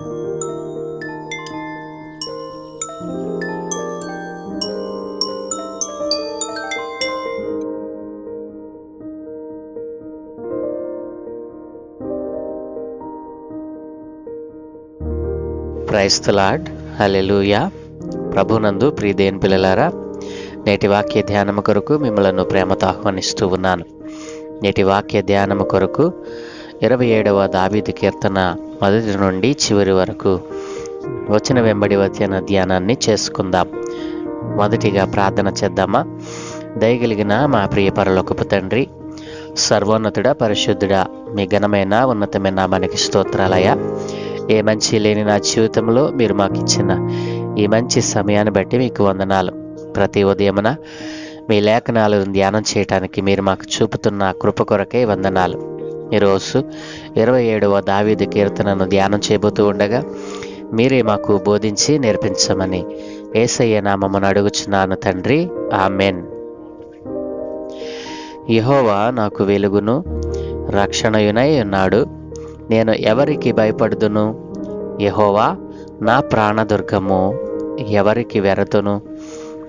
క్రైస్తలాడ్ hallelujah ప్రభునందు ప్రీదేన్ పిల్లలారా నేటి వాక్య ధ్యానము కొరకు మిమ్మలను ప్రేమతో ఆహ్వానిస్తూ ఉన్నాను. నేటి వాక్య ధ్యానము కొరకు ఇరవై ఏడవ దావీదు కీర్తన మొదటి నుండి చివరి వరకు. వచ్చిన వెంబడి వచ్చిన ధ్యానాన్ని చేసుకుందాం. మొదటిగా ప్రార్థన చేద్దామా? దయగలిగిన మా ప్రియ పరలోకపు తండ్రి సర్వోన్నతుడా పరిశుద్ధుడా మీ ఘనమైన ఉన్నతమైన మనకి స్తోత్రాలయ ఏ మంచి లేని నా జీవితంలో మీరు మాకు ఇచ్చిన ఈ మంచి సమయాన్ని బట్టి మీకు వందనాలు. ప్రతి ఉదయమున మీ లేఖనాలను ధ్యానం చేయటానికి మీరు మాకు చూపుతున్న కృప కొరకే వందనాలు. ఈరోజు ఇరవై ఏడవ దావీదు కీర్తనను ధ్యానం చేయబోతూ ఉండగా మీరే మాకు బోధించి నేర్పించమని ఏసయ్య నామమును అడుగుచున్నాను తండ్రి. ఆమెన్. యహోవా నాకు వెలుగును రక్షణయునై ఉన్నాడు. నేను ఎవరికి భయపడుదును? యహోవా నా ప్రాణదుర్గము ఎవరికి వెరతును?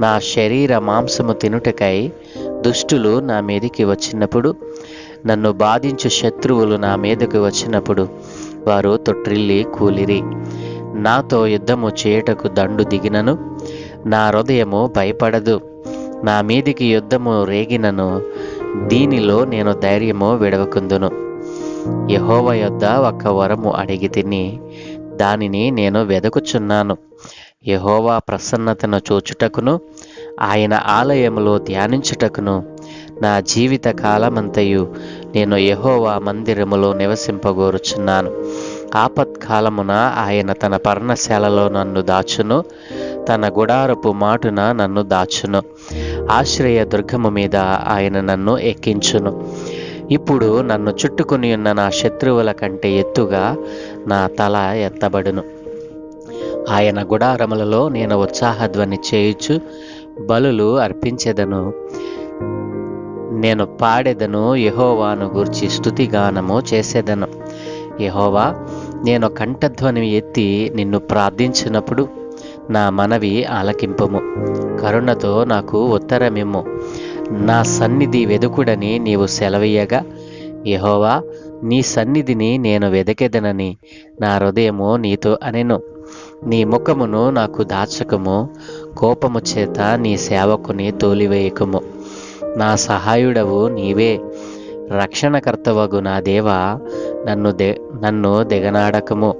నా శరీర మాంసము తినుటకై దుష్టులు నా మీదికి వచ్చినప్పుడు నన్ను బాధించు శత్రువులు నా మీదకు వచ్చినప్పుడు వారు తొట్రిల్లి కూలిరి. నాతో యుద్ధము చేయుటకు దండు దిగినను. నా హృదయము భయపడదు. నా మీదికి యుద్ధము రేగినను. దీనిలో నేను ధైర్యము విడవకుందును. యహోవ యొద్ద ఒక వరము అడిగి తిని దానిని నేను వెదకుచున్నాను. యహోవా ప్రసన్నతను చూచుటకును ఆయన ఆలయములో ధ్యానించుటకును నా జీవిత కాలమంతయు నేను యహోవా మందిరములో నివసింపగోరుచున్నాను. ఆపత్కాలమున ఆయన తన పర్ణశాలలో నన్ను దాచును తన గుడారపు మాటున నన్ను దాచును ఆశ్రయ దుర్గము మీద ఆయన నన్ను ఎక్కించును. ఇప్పుడు నన్ను చుట్టుకుని ఉన్న నా శత్రువుల కంటే ఎత్తుగా నా తల ఎత్తబడును. ఆయన గుడారములలో నేను ఉత్సాహధ్వని చేయుచు బలులు అర్పించెదను. నేను పాడెదను యహోవాను గూర్చి స్థుతిగానము చేసేదను. యహోవా నేను కంఠధ్వని ఎత్తి నిన్ను ప్రార్థించినప్పుడు నా మనవి ఆలకింపము. కరుణతో నాకు ఉత్తరమిమ్ము. నా సన్నిధి వెదుకుడని నీవు సెలవీయగా. యహోవా నీ సన్నిధిని నేను వెదకెదనని నా హృదయము నీతో అనెను. నీ ముఖమును నాకు దాచకము. కోపము చేత నీ సేవకుని తోలివేయకము. నా సహాయుడవు నీవే. రక్షణకర్తవగు నా దేవ నన్ను దే నన్ను దిగనాడకము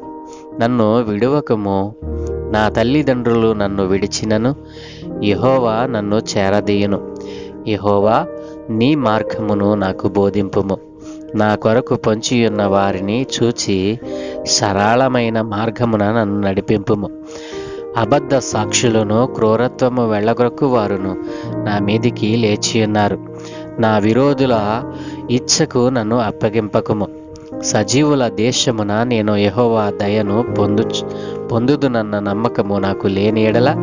నన్ను విడువకము. నా తల్లిదండ్రులు నన్ను విడిచినను యహోవా నన్ను చేరదీయును. యహోవా నీ మార్గమును నాకు బోధింపుము. నా కొరకు పొంచియున్న వారిని చూచి సరళమైన మార్గమున నన్ను నడిపింపుము. అబద్ధ సాక్షులను క్రూరత్వము వెళ్ళగొరకు వారును. నా మీదికి లేచియున్నారు నా విరోధుల ఇచ్చకు నన్ను అప్పగింపకము. సజీవుల దేశమున నేను యహోవా దయను పొందు పొందుదునన్న నమ్మకము నాకు లేని ఎడల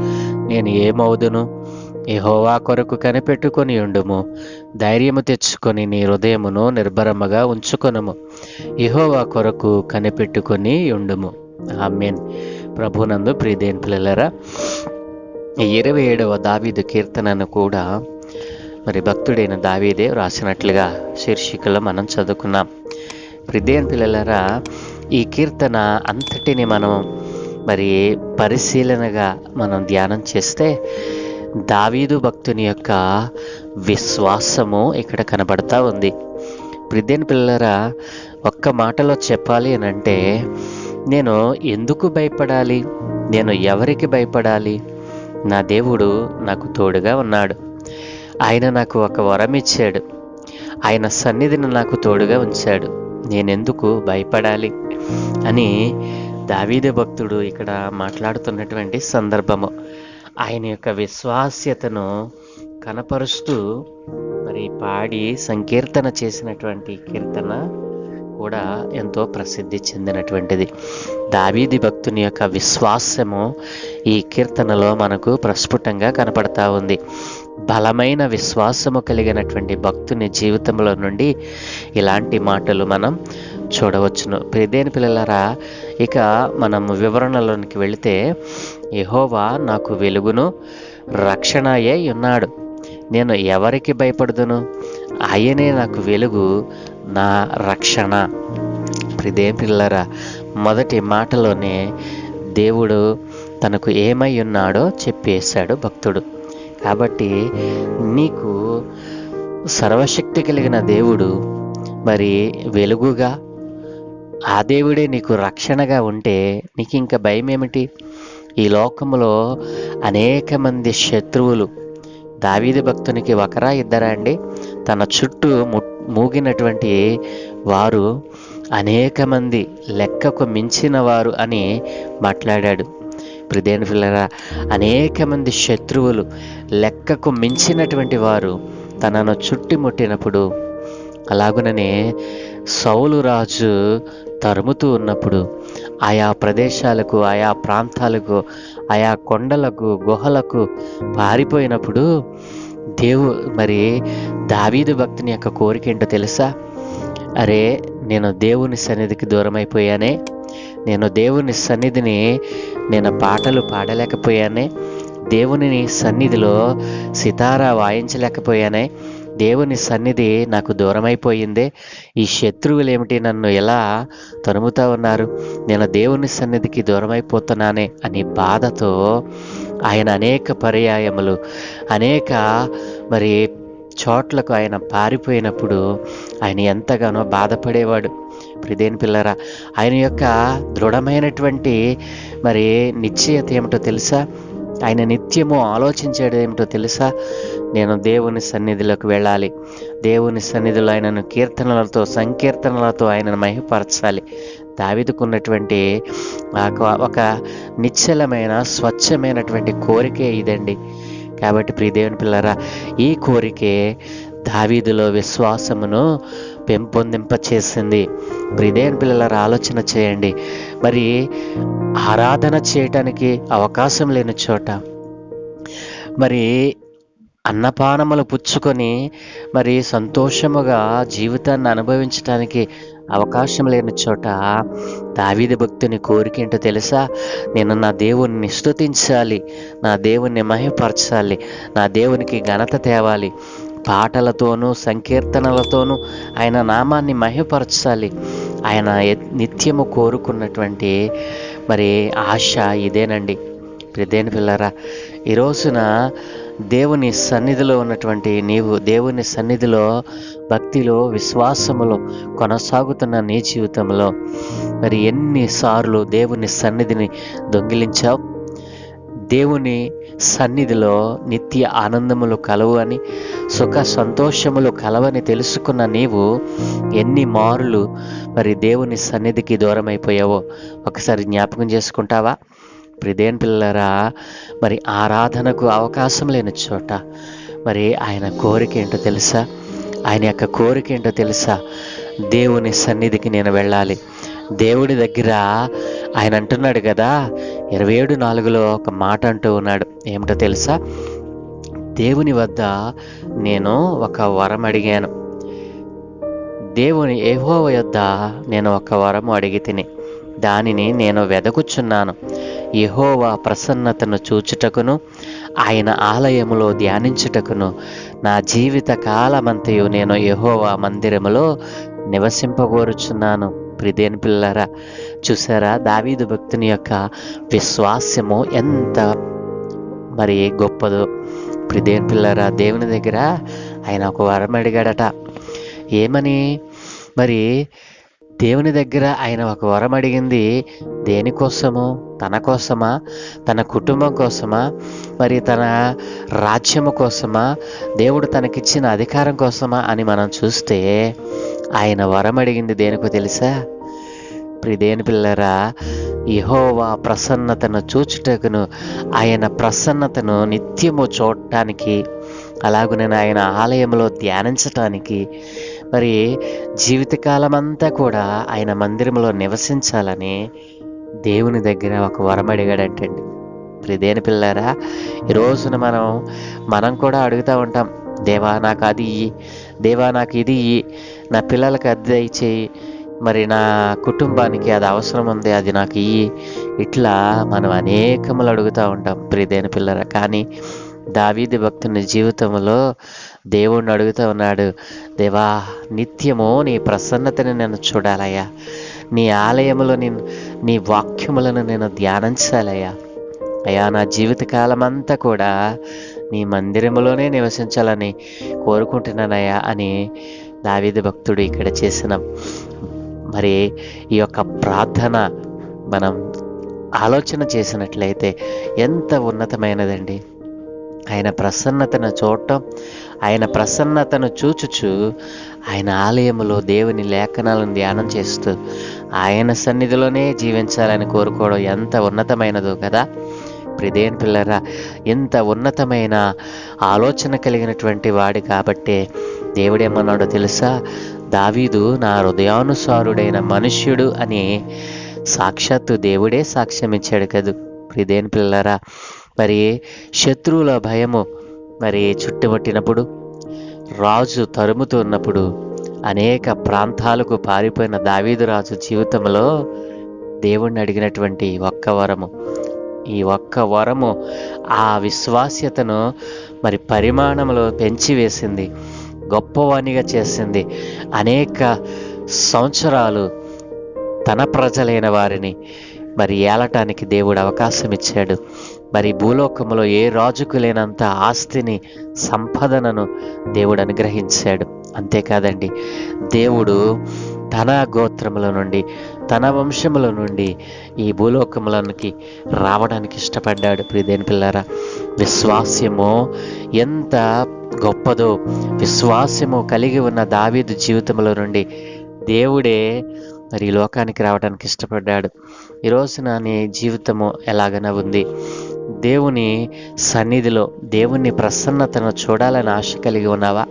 నేను ఏమవుదును? యహోవా కొరకు కనిపెట్టుకొని ఉండుము. ధైర్యము తెచ్చుకొని నీ హృదయమును నిర్భరముగా ఉంచుకొనుము. యహోవా కొరకు కనిపెట్టుకొని ఉండుము. ఆమెన్. ప్రభునందు ప్రియదేని పిల్లలరా ఇరవై ఏడవ దావీదు కీర్తనను కూడా మరి భక్తుడైన దావీదే రాసినట్లుగా శీర్షికలో మనం చదువుకున్నాం. ప్రిదేన్ పిల్లలరా ఈ కీర్తన అంతటిని మనం మరి పరిశీలనగా మనం ధ్యానం చేస్తే దావీదు భక్తుని యొక్క విశ్వాసము ఇక్కడ కనబడతా ఉంది. ప్రిదేన్ పిల్లరా ఒక్క మాటలో చెప్పాలి అని అంటే నేను ఎందుకు భయపడాలి? నేను ఎవరికి భయపడాలి? నా దేవుడు నాకు తోడుగా ఉన్నాడు. ఆయన నాకు ఒక వరం ఇచ్చాడు. ఆయన సన్నిధిని నాకు తోడుగా ఉంచాడు. నేనెందుకు భయపడాలి? అని దావీద భక్తుడు ఇక్కడ మాట్లాడుతున్నటువంటి సందర్భము. ఆయన యొక్క విశ్వాస్యతను కనపరుస్తూ మరి పాడి సంకీర్తన చేసినటువంటి కీర్తన కూడా ఎంతో ప్రసిద్ధి చెందినటువంటిది. దావీది భక్తుని యొక్క విశ్వాసము ఈ కీర్తనలో మనకు ప్రస్ఫుటంగా కనపడతా ఉంది. బలమైన విశ్వాసము కలిగినటువంటి భక్తుని జీవితంలో నుండి ఇలాంటి మాటలు మనం చూడవచ్చును. ప్రిదేని పిల్లలారా ఇక మనం వివరణలోనికి వెళితే యహోవా నాకు వెలుగును రక్షణ అయ్యే ఉన్నాడు. నేను ఎవరికి భయపడుదును? ఆయనే నాకు వెలుగు నా రక్షణ. ప్రిదేం పిల్లరా మొదటి మాటలోనే దేవుడు తనకు ఏమై ఉన్నాడో చెప్పేశాడు భక్తుడు. కాబట్టి నీకు సర్వశక్తి కలిగిన దేవుడు మరి వెలుగుగా ఆ దేవుడే నీకు రక్షణగా ఉంటే నీకు ఇంకా భయం ఏమిటి ఈ లోకంలో అనేక మంది శత్రువులు దావీది భక్తునికి ఒకరా ఇద్దరా అండి? తన చుట్టూ ము మూగినటువంటి వారు అనేక మంది లెక్కకు మించిన వారు అని మాట్లాడాడు. ప్రిదేని పిల్లరా అనేక మంది శత్రువులు లెక్కకు మించినటువంటి వారు తనను చుట్టుముట్టినప్పుడు అలాగుననే సౌలు రాజు తరుముతూ ఉన్నప్పుడు ఆయా ప్రదేశాలకు ఆయా ప్రాంతాలకు ఆయా కొండలకు గుహలకు పారిపోయినప్పుడు దేవు మరి దావీదు భక్తుని యొక్క కోరిక ఏంటో తెలుసా? అరే నేను దేవుని సన్నిధికి దూరం అయిపోయానే నేను దేవుని సన్నిధిని నేను పాటలు పాడలేకపోయానే దేవుని సన్నిధిలో సితారా వాయించలేకపోయానే దేవుని సన్నిధి నాకు దూరమైపోయిందే ఈ శత్రువులు ఏమిటి నన్ను ఎలా తరుముతా ఉన్నారు? నేను దేవుని సన్నిధికి దూరమైపోతున్నానే అనే బాధతో ఆయన అనేక పర్యాయములు అనేక మరి చోట్లకు ఆయన పారిపోయినప్పుడు ఆయన ఎంతగానో బాధపడేవాడు. ప్రిదేని పిల్లరా ఆయన యొక్క దృఢమైనటువంటి మరి నిశ్చయత ఏమిటో తెలుసా? ఆయన నిత్యము ఆలోచించేది ఏమిటో తెలుసా? నేను దేవుని సన్నిధిలోకి వెళ్ళాలి. దేవుని సన్నిధిలో ఆయనను కీర్తనలతో సంకీర్తనలతో ఆయనను మహిపరచాలి దావిదుకున్నటువంటి ఒక నిశ్చలమైన స్వచ్ఛమైనటువంటి కోరికే ఇదండి. కాబట్టి ప్రియదేవుని పిల్లరా ఈ కోరికే దావీదులో విశ్వాసమును పెంపొందింప చేసింది ప్రియదేవుని పిల్లలారా ఆలోచన చేయండి. మరి ఆరాధన చేయటానికి అవకాశం లేని చోట మరి అన్నపానములు పుచ్చుకొని మరి సంతోషముగా జీవితాన్ని అనుభవించటానికి అవకాశం లేని చోట దావీది భక్తుని కోరిక ఏంటో తెలుసా? నేను నా దేవుణ్ణి స్థుతించాలి నా దేవుణ్ణి మహిమపరచాలి నా దేవునికి ఘనత తేవాలి. పాటలతోనూ సంకీర్తనలతోనూ ఆయన నామాన్ని మహిమపరచాలి ఆయన నిత్యము కోరుకున్నటువంటి మరి ఆశ ఇదేనండి. ప్రదేని పిల్లరా ఈ రోజున దేవుని సన్నిధిలో ఉన్నటువంటి నీవు దేవుని సన్నిధిలో భక్తిలో విశ్వాసములో కొనసాగుతున్న నీ జీవితంలో మరి ఎన్నిసార్లు దేవుని సన్నిధిని దొంగిలించావు? దేవుని సన్నిధిలో నిత్య ఆనందములు కలవు అని సుఖ సంతోషములు కలవని తెలుసుకున్న నీవు ఎన్ని మారులు మరి దేవుని సన్నిధికి దూరమైపోయావో ఒకసారి జ్ఞాపకం చేసుకుంటావా? ప్రిదేన్ పిల్లరా మరి ఆరాధనకు అవకాశం లేని చోట మరి ఆయన కోరిక ఏంటో తెలుసా? ఆయన యొక్క కోరిక ఏంటో తెలుసా? దేవుని సన్నిధికి నేను వెళ్ళాలి. దేవుడి దగ్గర ఆయన అంటున్నాడు కదా ఇరవై ఏడు నాలుగులో ఒక మాట అంటూ ఉన్నాడు. ఏమిటో తెలుసా? దేవుని వద్ద నేను ఒక వరం అడిగాను. దేవుని ఏహోవ యొద్ద నేను ఒక వరము అడిగి తిని దానిని నేను వెదకుచున్నాను. యహోవా ప్రసన్నతను చూచుటకును ఆయన ఆలయములో ధ్యానించుటకును నా జీవిత కాలమంతయు నేను యహోవా మందిరములో నివసింపగోరుచున్నాను ప్రిదేని పిల్లరా చూసారా దావీదు భక్తుని యొక్క విశ్వాసము ఎంత మరి గొప్పదో. ప్రిదేని పిల్లరా దేవుని దగ్గర ఆయన ఒక వరం అడిగాడట. ఏమని? మరి దేవుని దగ్గర ఆయన ఒక వరం అడిగింది దేనికోసము తన కోసమా? తన కుటుంబం కోసమా? మరి తన రాజ్యము కోసమా? దేవుడు తనకిచ్చిన అధికారం కోసమా? అని మనం చూస్తే ఆయన వరం అడిగింది దేనికో తెలుసా? ప్రిదేని పిల్లరా యహోవా ప్రసన్నతను చూచుటకును ఆయన ప్రసన్నతను నిత్యము చూడటానికి అలాగునే ఆయన ఆలయంలో ధ్యానించటానికి మరి జీవితకాలం అంతా కూడా ఆయన మందిరంలో నివసించాలని దేవుని దగ్గర ఒక వరం అడిగాడంటండి. ప్రిదేని పిల్లారా ఈ రోజున మనం మనం కూడా అడుగుతూ ఉంటాం దేవా నాకు అది ఇయ్యి దేవా నాకు ఇది ఇయ్యి నా పిల్లలకి అది దయచేయి మరి నా కుటుంబానికి అది అవసరం ఉంది అది నాకు ఇయ్యి. ఇట్లా మనం అనేకములు అడుగుతూ ఉంటాం ప్రియదైన పిల్లరా. కానీ దావీది భక్తుని జీవితంలో దేవుణ్ణి అడుగుతూ ఉన్నాడు దేవా నిత్యము నీ ప్రసన్నతని నేను చూడాలయ్యా. నీ ఆలయములో నేను నీ వాక్యములను నేను ధ్యానించాలయ్యా. అయ్యా నా జీవితకాలం అంతా కూడా నీ మందిరములోనే నివసించాలని కోరుకుంటున్నానయ్యా అని దావీది భక్తుడు ఇక్కడ చేసిన మరి ఈ యొక్క ప్రార్థన మనం ఆలోచన చేసినట్లయితే ఎంత ఉన్నతమైనదండి. ఆయన ప్రసన్నతను చూడటం ఆయన ప్రసన్నతను చూచుచు ఆయన ఆలయంలో దేవుని లేఖనాలను ధ్యానం చేస్తూ ఆయన సన్నిధిలోనే జీవించాలని కోరుకోవడం ఎంత ఉన్నతమైనదో కదా. ప్రిదేన్ పిల్లరా ఎంత ఉన్నతమైన ఆలోచన కలిగినటువంటి వాడు కాబట్టే దేవుడేమన్నాడో తెలుసా? దావీదు నా హృదయానుసారుడైన మనుష్యుడు అని సాక్షాత్తు దేవుడే సాక్ష్యం ఇచ్చాడు కదూ. ప్రిదేన్ పిల్లరా మరి శత్రువుల భయము మరి చుట్టుముట్టినప్పుడు? రాజు తరుముతున్నప్పుడు అనేక ప్రాంతాలకు పారిపోయిన దావీదు రాజు జీవితంలో దేవుణ్ణి అడిగినటువంటి ఒక్క వరము. ఈ ఒక్క వరము ఆ విశ్వాస్యతను మరి పరిమాణంలో పెంచి వేసింది గొప్పవాణిగా చేసింది. అనేక సంవత్సరాలు తన ప్రజలైన వారిని మరి ఏలటానికి దేవుడు అవకాశం ఇచ్చాడు మరి భూలోకంలో ఏ రాజుకు లేనంత ఆస్తిని సంపదనను దేవుడు అనుగ్రహించాడు. అంతేకాదండి దేవుడు తన గోత్రముల నుండి తన వంశముల నుండి ఈ భూలోకములకి రావడానికి ఇష్టపడ్డాడు. ప్రియదేని పిల్లారా విశ్వాస్యము ఎంత గొప్పదో విశ్వాస్యము కలిగి ఉన్న దావీదు జీవితంలో నుండి దేవుడే మరి ఈ లోకానికి రావడానికి ఇష్టపడ్డాడు. ఈ రోజున నీ జీవితము ఎలాగైనా ఉంది. దేవుని సన్నిధిలో దేవుని ప్రసన్నతను చూడాలని ఆశ కలిగి ఉన్నావా?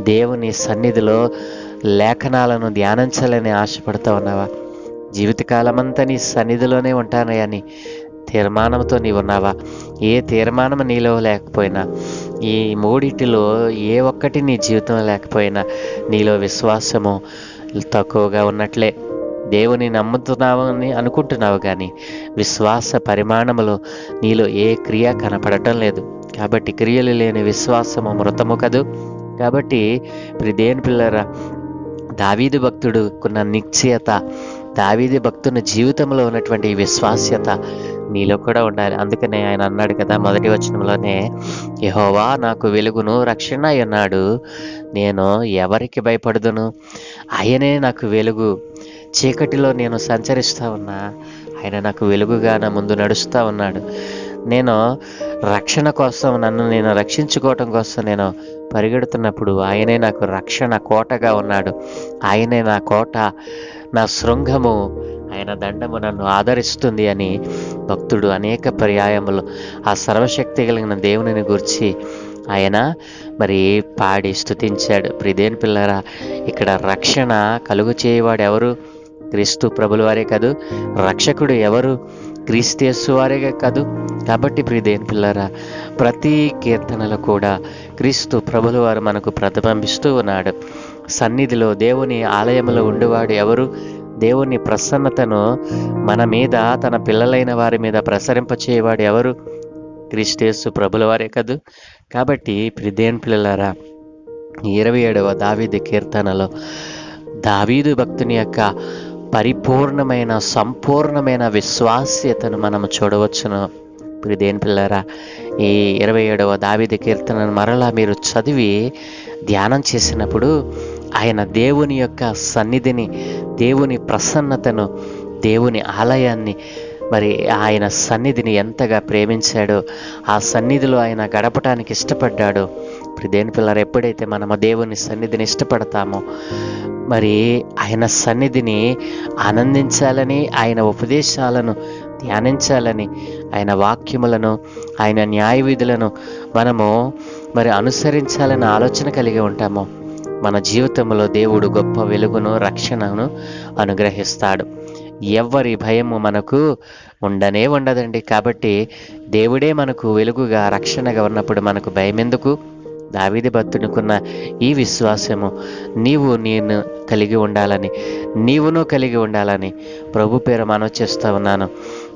దేవుని సన్నిధిలో లేఖనాలను ధ్యానించాలని ఆశపడుతూ ఉన్నావా? జీవితకాలమంతా నీ సన్నిధిలోనే ఉంటానని తీర్మానంతో నీవు ఉన్నావా? ఏ తీర్మానం నీలో లేకపోయినా ఈ మూడిటిలో ఏ ఒక్కటి నీ జీవితంలో లేకపోయినా నీలో విశ్వాసము తక్కువగా ఉన్నట్లే. దేవుని నమ్ముతున్నావు అని అనుకుంటున్నావు కానీ విశ్వాస పరిమాణములో నీలో ఏ క్రియ కనపడటం లేదు. కాబట్టి క్రియలు లేని విశ్వాసము మృతము కదూ. కాబట్టి ఇప్పుడు దేని పిల్లరా దావీదు భక్తుడుకున్న నిశ్చయత దావీది భక్తుని జీవితంలో ఉన్నటువంటి విశ్వాస్యత నీలో కూడా ఉండాలి. అందుకనే ఆయన అన్నాడు కదా మొదటి వచనంలోనే యహోవా నాకు వెలుగును రక్షణ అన్నాడు నేను ఎవరికి భయపడదును? ఆయనే నాకు వెలుగు చీకటిలో నేను సంచరిస్తూ ఉన్నా ఆయన నాకు వెలుగుగా నా ముందు నడుస్తూ ఉన్నాడు. నేను రక్షణ కోసం నన్ను నేను రక్షించుకోవటం కోసం నేను పరిగెడుతున్నప్పుడు ఆయనే నాకు రక్షణ కోటగా ఉన్నాడు. ఆయనే నా కోట నా శృంగము ఆయన దండము నన్ను ఆదరిస్తుంది అని భక్తుడు అనేక పర్యాయములు ఆ సర్వశక్తి కలిగిన దేవునిని గురించి ఆయన మరి పాడి స్తుతించాడు. ప్రిదేని పిల్లరా ఇక్కడ రక్షణ కలుగు చేయవాడు ఎవరు క్రీస్తు ప్రభుల వారే కాదు రక్షకుడు ఎవరు? క్రీస్తు వారే కాదు. కాబట్టి ప్రియదేని పిల్లరా ప్రతి కీర్తనలో కూడా క్రీస్తు ప్రభుల వారు మనకు ప్రతిబింబిస్తూ ఉన్నాడు. సన్నిధిలో దేవుని ఆలయంలో ఉండేవాడు ఎవరు? దేవుని ప్రసన్నతను మన మీద తన పిల్లలైన వారి మీద ప్రసరింపచేయవాడు ఎవరు? క్రీస్తేసు ప్రభుల వారే కదూ. కాబట్టి ప్రిదేన్ పిల్లలారా ఇరవై ఏడవ దావీదు కీర్తనలో దావీదు భక్తుని యొక్క పరిపూర్ణమైన సంపూర్ణమైన విశ్వాస్యతను మనం చూడవచ్చును. ప్రిదేన్ పిల్లరా ఈ ఇరవై ఏడవ దావిది కీర్తనను మరలా మీరు చదివి ధ్యానం చేసినప్పుడు ఆయన దేవుని యొక్క సన్నిధిని దేవుని ప్రసన్నతను దేవుని ఆలయాన్ని మరి ఆయన సన్నిధిని ఎంతగా ప్రేమించాడో ఆ సన్నిధిలో ఆయన గడపటానికి ఇష్టపడ్డాడో ఇప్పుడు దేని పిల్లలు ఎప్పుడైతే మనము దేవుని సన్నిధిని ఇష్టపడతామో మరి ఆయన సన్నిధిని ఆనందించాలని ఆయన ఉపదేశాలను ధ్యానించాలని ఆయన వాక్యములను ఆయన న్యాయ విధులను మనము మరి అనుసరించాలని ఆలోచన కలిగి ఉంటాము. మన జీవితంలో దేవుడు గొప్ప వెలుగును రక్షణను అనుగ్రహిస్తాడు. ఎవ్వరి భయము మనకు ఉండనే ఉండదండి. కాబట్టి దేవుడే మనకు వెలుగుగా రక్షణగా ఉన్నప్పుడు మనకు భయం ఎందుకు దావీది భక్తునికున్న ఈ విశ్వాసము నీవు నేను కలిగి ఉండాలని నీవును కలిగి ఉండాలని ప్రభు పేరు మనవి చేస్తూ ఉన్నాను.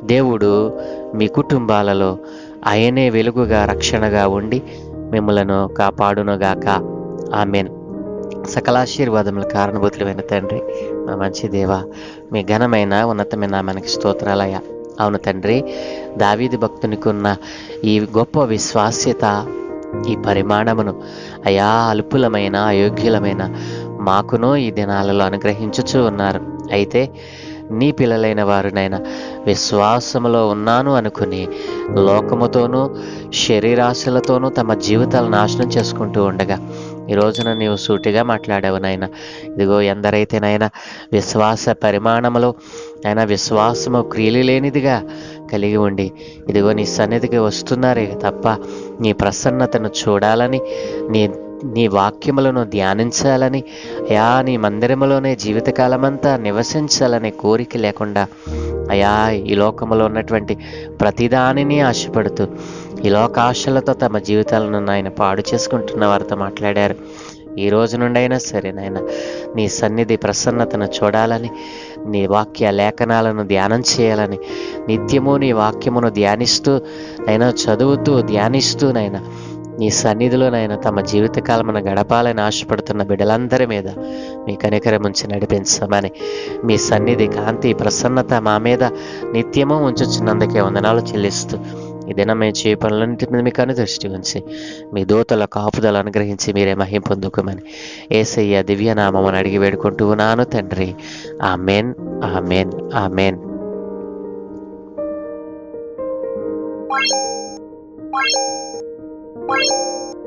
దేవుడు మీ కుటుంబాలలో ఆయనే వెలుగుగా రక్షణగా ఉండి మిమ్మలను కాపాడునుగాక. ఆమెన్. సకలాశీర్వాదముల కారణభూతులమైన తండ్రి మా మంచి దేవ మీ ఘనమైన ఉన్నతమైన మనకి స్తోత్రాలయ అవును తండ్రి దావీది భక్తునికి ఉన్న ఈ గొప్ప విశ్వాస్యత ఈ పరిమాణమును. అయా అల్పులమైన అయోగ్యులమైన మాకును ఈ దినాలలో అనుగ్రహించుచూ ఉన్నారు. అయితే నీ పిల్లలైన వారునైనా విశ్వాసములో ఉన్నాను అనుకుని లోకముతోనూ శరీరాశలతోనూ తమ జీవితాలు నాశనం చేసుకుంటూ ఉండగా ఈ రోజున నీవు సూటిగా మాట్లాడావు నాయన. ఇదిగో ఎందరైతేనైనా విశ్వాస పరిమాణములో అయినా విశ్వాసము క్రియలు లేనిదిగా కలిగి ఉండి ఇదిగో నీ సన్నిధికి వస్తున్నారే తప్ప నీ ప్రసన్నతను చూడాలని నీ నీ వాక్యములను ధ్యానించాలని అయా నీ మందిరములోనే జీవితకాలమంతా నివసించాలనే కోరిక లేకుండా అయా ఈ లోకంలో ఉన్నటువంటి ప్రతిదానిని ఆశపడుతూ ఈ లోకాశలతో తమ జీవితాలను ఆయన పాడు చేసుకుంటున్న వారితో మాట్లాడారు. ఈ రోజు నుండైనా సరే నాయన నీ సన్నిధి ప్రసన్నతను చూడాలని నీ వాక్య లేఖనాలను ధ్యానం చేయాలని. నిత్యము నీ వాక్యమును ధ్యానిస్తూ నైనా చదువుతూ ధ్యానిస్తూ నైనా నీ సన్నిధిలోనైనా తమ జీవితకాలమును గడపాలని ఆశపడుతున్న బిడ్డలందరి మీద మీ కనికరముంచి నడిపించమని. మీ సన్నిధి కాంతి ప్రసన్నత మా మీద నిత్యము ఉంచుచున్నందుకే వందనాలు చెల్లిస్తూ ఈ దినం మేము చేయ పనులన్నింటి మీద మీకు అనుదృష్టి ఉంచి మీ దూతల కాపుదలు అనుగ్రహించి మీరే మహిం పొందుకోమని ఏసయ్య దివ్యనామమును అడిగి వేడుకుంటూ ఉన్నాను తండ్రి ఆమెన్ ఆ ఆమెన్ Bye.